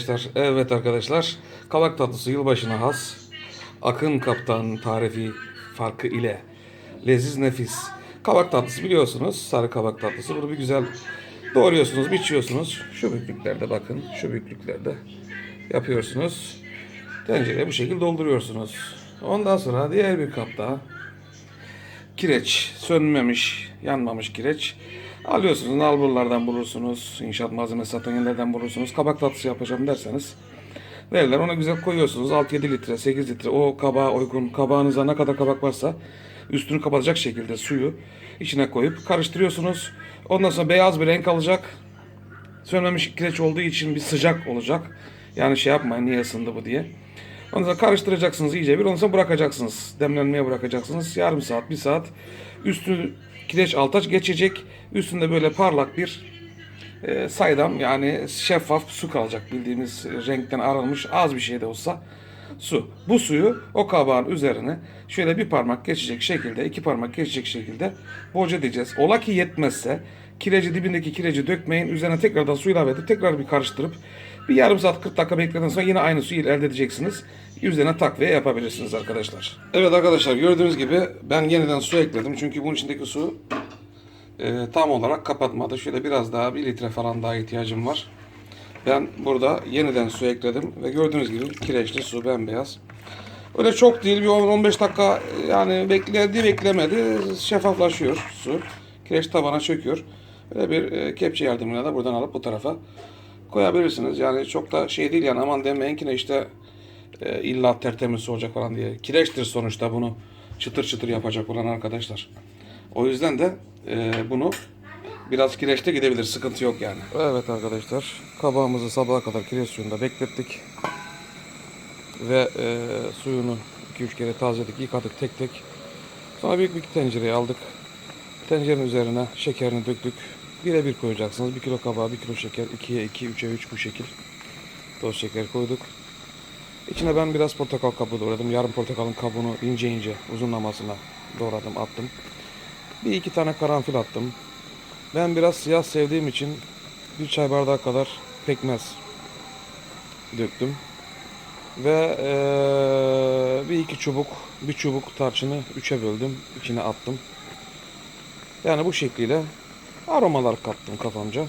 Arkadaşlar, evet arkadaşlar, kabak tatlısı yılbaşına has, Akın Kaptan tarifi farkı ile leziz nefis. Kabak tatlısı biliyorsunuz, sarı kabak tatlısı. Bunu bir güzel doğruyorsunuz, biçiyorsunuz. Şu büyüklüklerde bakın, şu büyüklüklerde yapıyorsunuz. Tencereye bu şekilde dolduruyorsunuz. Ondan sonra diğer bir kap daha kireç, sönmemiş, yanmamış kireç. Alıyorsunuz, nalburlardan bulursunuz, inşaat malzemesi satan yerlerden bulursunuz. Kabak tatlısı yapacağım derseniz verirler. Ona güzel koyuyorsunuz. 6-7 litre, 8 litre o kabağa uygun, kabağınıza ne kadar kabak varsa üstünü kapatacak şekilde suyu içine koyup karıştırıyorsunuz. Ondan sonra beyaz bir renk alacak. Sönmemiş kireç olduğu için bir sıcak olacak. Yani şey yapmayın niye ısındı bu diye. Ondan sonra karıştıracaksınız iyice bir. Ondan sonra bırakacaksınız. Demlenmeye bırakacaksınız. Yarım saat, bir saat. Üstü kireç altaç geçecek. Üstünde böyle parlak bir e, saydam yani şeffaf su kalacak. Bildiğimiz renkten arınmış az bir şey de olsa su. Bu suyu o kabağın üzerine şöyle bir parmak geçecek şekilde, iki parmak geçecek şekilde boca edeceğiz. Ola ki yetmezse kireci dibindeki kireci dökmeyin. Üzerine tekrardan su ilave edip tekrar bir karıştırıp bir yarım saat 40 dakika bekledikten sonra yine aynı suyu elde edeceksiniz. Üzerine takviye yapabilirsiniz arkadaşlar. Evet arkadaşlar gördüğünüz gibi ben yeniden su ekledim. Çünkü bunun içindeki su e, tam olarak kapatmadı. Şöyle biraz daha bir litre falan daha ihtiyacım var. Ben burada yeniden su ekledim ve gördüğünüz gibi kireçli su bembeyaz. Öyle çok değil bir 10-15 dakika yani bekledi beklemedi şeffaflaşıyor su. Kireç tabana çöküyor. Böyle bir e, kepçe yardımıyla da buradan alıp bu tarafa koyabilirsiniz. Yani çok da şey değil yani aman demeyin ki işte e, illa tertemiz olacak falan diye. Kireçtir sonuçta bunu çıtır çıtır yapacak olan arkadaşlar. O yüzden de e, bunu biraz kireçte gidebilir. Sıkıntı yok yani. Evet arkadaşlar. Kabağımızı sabaha kadar kireç suyunda beklettik. Ve e, suyunu 2-3 kere tazeledik, yıkadık tek tek. Sonra büyük bir tencereye aldık. Tencerenin üzerine şekerini döktük. Bire bir koyacaksınız. 1 kilo kabağa 1 kilo şeker. 2'ye 2, 3'e 3 bu şekil. Toz şeker koyduk. İçine ben biraz portakal kabuğu doğradım. Yarım portakalın kabuğunu ince ince uzunlamasına doğradım, attım. Bir iki tane karanfil attım. Ben biraz siyah sevdiğim için bir çay bardağı kadar pekmez döktüm. Ve eee, bir iki çubuk, bir çubuk tarçını üçe böldüm. içine attım. Yani bu şekliyle aromalar kattım kafamca.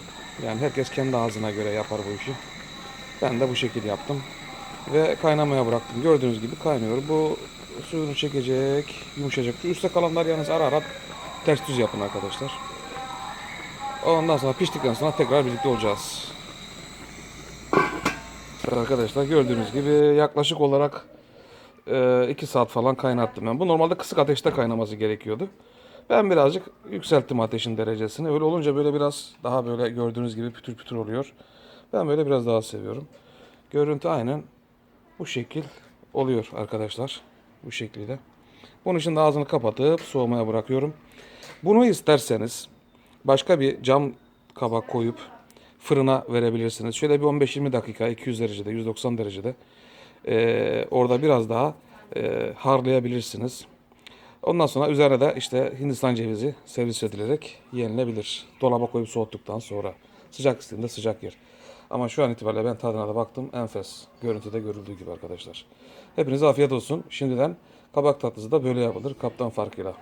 Yani herkes kendi ağzına göre yapar bu işi. Ben de bu şekil yaptım. Ve kaynamaya bıraktım. Gördüğünüz gibi kaynıyor. Bu suyunu çekecek, yumuşayacak. Şu üstte kalanlar yalnız ara ara ters düz yapın arkadaşlar. Ondan sonra piştikten sonra tekrar birlikte olacağız. Arkadaşlar gördüğünüz gibi yaklaşık olarak 2 saat falan kaynattım ben. Bu normalde kısık ateşte kaynaması gerekiyordu. Ben birazcık yükselttim ateşin derecesini. Öyle olunca böyle biraz daha böyle gördüğünüz gibi pütür pütür oluyor. Ben böyle biraz daha seviyorum. Görüntü aynen bu şekil oluyor arkadaşlar. Bu şekilde. Bunun için de ağzını kapatıp soğumaya bırakıyorum. Bunu isterseniz başka bir cam kabak koyup fırına verebilirsiniz. Şöyle bir 15-20 dakika 200 derecede 190 derecede eee, orada biraz daha eee, harlayabilirsiniz. Ondan sonra üzerine de işte Hindistan cevizi servis edilerek yenilebilir. Dolaba koyup soğuttuktan sonra. Sıcak istediğinde sıcak yer. Ama şu an itibariyle ben tadına da baktım. Enfes. Görüntüde görüldüğü gibi arkadaşlar. Hepinize afiyet olsun. Şimdiden kabak tatlısı da böyle yapılır. Kaptan farkıyla.